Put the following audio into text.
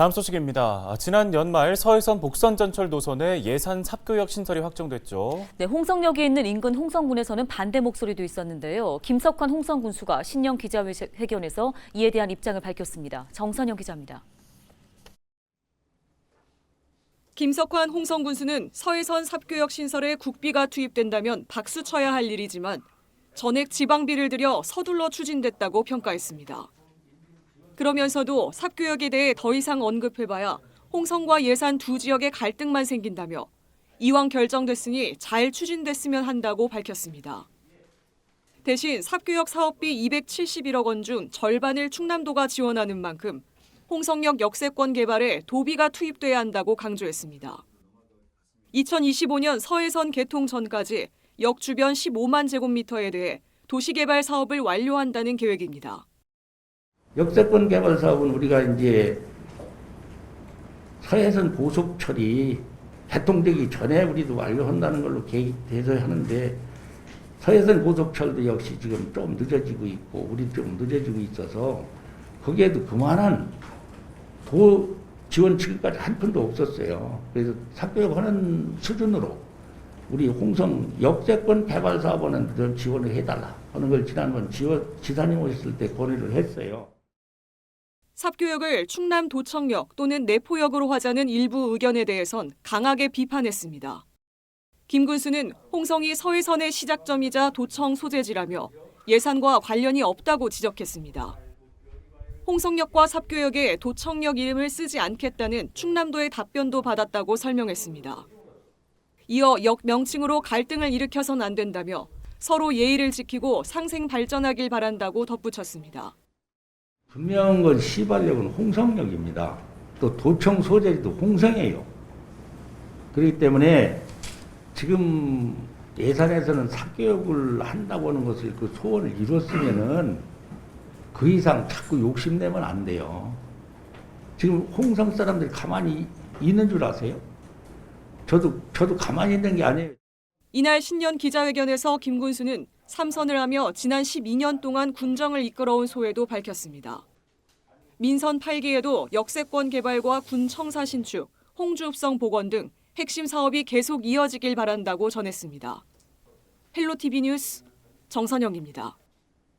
다음 소식입니다. 지난 연말 서해선 복선 전철 노선에 예산 삽교역 신설이 확정됐죠. 네, 홍성역에 있는 인근 홍성군에서는 반대 목소리도 있었는데요. 김석환 홍성군수가 신년 기자회견에서 이에 대한 입장을 밝혔습니다. 정선영 기자입니다. 김석환 홍성군수는 서해선 삽교역 신설에 국비가 투입된다면 박수 쳐야 할 일이지만 전액 지방비를 들여 서둘러 추진됐다고 평가했습니다. 그러면서도 삽교역에 대해 더 이상 언급해봐야 홍성과 예산 두 지역의 갈등만 생긴다며 이왕 결정됐으니 잘 추진됐으면 한다고 밝혔습니다. 대신 삽교역 사업비 271억 원 중 절반을 충남도가 지원하는 만큼 홍성역 역세권 개발에 도비가 투입돼야 한다고 강조했습니다. 2025년 서해선 개통 전까지 역 주변 15만 제곱미터에 대해 도시개발 사업을 완료한다는 계획입니다. 역세권 개발 사업은 우리가 이제 서해선 고속철이 개통되기 전에 우리도 완료한다는 걸로 계획돼서 하는데 서해선 고속철도 역시 지금 좀 늦어지고 있고 우리 좀 늦어지고 있어서 거기에도 그만한 도 지원 지금까지 한 푼도 없었어요. 그래서 삽교역 하는 수준으로 우리 홍성 역세권 개발 사업은 좀 지원을 해달라 하는 걸 지난번 지원, 지사님 오셨을 때 건의를 했어요. 삽교역을 충남 도청역 또는 내포역으로 하자는 일부 의견에 대해선 강하게 비판했습니다. 김 군수는 홍성이 서해선의 시작점이자 도청 소재지라며 예산과 관련이 없다고 지적했습니다. 홍성역과 삽교역에 도청역 이름을 쓰지 않겠다는 충남도의 답변도 받았다고 설명했습니다. 이어 역 명칭으로 갈등을 일으켜선 안 된다며 서로 예의를 지키고 상생 발전하길 바란다고 덧붙였습니다. 분명한 건 시발역은 홍성역입니다. 또 도청 소재도 홍성이에요. 그렇기 때문에 지금 예산에서는 삽교역을 한다고 하는 것을 그 소원을 이뤘으면은 그 이상 자꾸 욕심내면 안 돼요. 지금 홍성 사람들이 가만히 있는 줄 아세요? 저도 저도 가만히 있는 게 아니에요. 이날 신년 기자회견에서 김 군수는 삼선을 하며 지난 12년 동안 군정을 이끌어온 소회도 밝혔습니다. 민선 8기에도 역세권 개발과 군 청사 신축, 홍주읍성 복원 등 핵심 사업이 계속 이어지길 바란다고 전했습니다. 헬로티비 뉴스 정선영입니다.